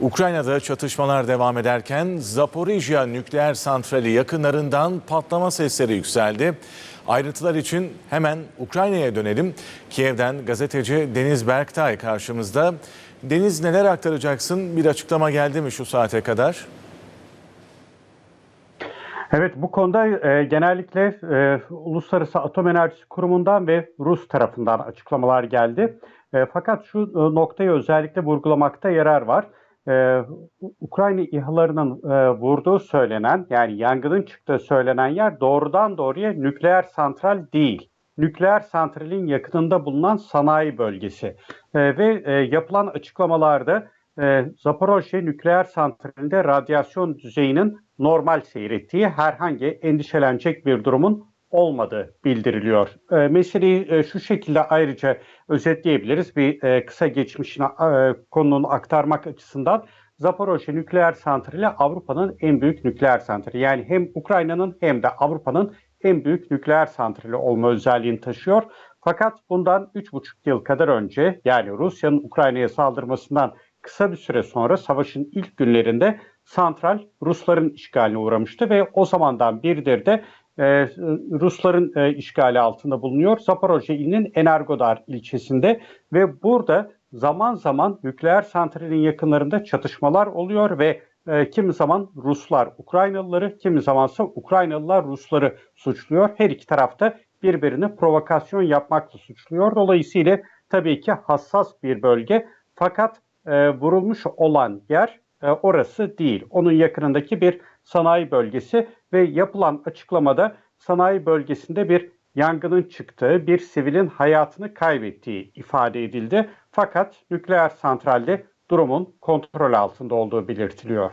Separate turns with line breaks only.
Ukrayna'da çatışmalar devam ederken Zaporijya nükleer santrali yakınlarından patlama sesleri yükseldi. Ayrıntılar için hemen Ukrayna'ya dönelim. Kiev'den gazeteci Deniz Berktay karşımızda. Deniz neler aktaracaksın? Bir açıklama geldi mi şu saate kadar?
Evet bu konuda e, genellikle e, Uluslararası Atom Enerjisi Kurumu'ndan ve Rus tarafından açıklamalar geldi. E, fakat şu e, noktayı özellikle vurgulamakta yarar var. E, Ukrayna İHA'larının e, vurduğu söylenen yani yangının çıktığı söylenen yer doğrudan doğruya nükleer santral değil. Nükleer santralin yakınında bulunan sanayi bölgesi E, ve e, yapılan açıklamalarda e, Zaporojye nükleer santralinde radyasyon düzeyinin normal seyrettiği herhangi endişelenecek bir durumun olmadığı bildiriliyor. E, meseleyi e, şu şekilde ayrıca özetleyebiliriz. Bir e, kısa geçmişine e, konunun aktarmak açısından Zaporojye nükleer santrali Avrupa'nın en büyük nükleer santrali. Yani hem Ukrayna'nın hem de Avrupa'nın en büyük nükleer santrali olma özelliğini taşıyor. Fakat bundan 3,5 yıl kadar önce yani Rusya'nın Ukrayna'ya saldırmasından kısa bir süre sonra savaşın ilk günlerinde santral Rusların işgaline uğramıştı ve o zamandan biridir de e, Rusların e, işgali altında bulunuyor. Zaporojye ilinin Energodar ilçesinde ve burada zaman zaman nükleer santralin yakınlarında çatışmalar oluyor ve e, kimi zaman Ruslar Ukraynalıları, kimi zamansa Ukraynalılar Rusları suçluyor. Her iki tarafta birbirini provokasyon yapmakla suçluyor. Dolayısıyla tabii ki hassas bir bölge fakat e, vurulmuş olan yer e, orası değil. Onun yakınındaki bir sanayi bölgesi ve yapılan açıklamada sanayi bölgesinde bir yangının çıktığı, bir sivilin hayatını kaybettiği ifade edildi. Fakat nükleer santralde durumun kontrol altında olduğu belirtiliyor.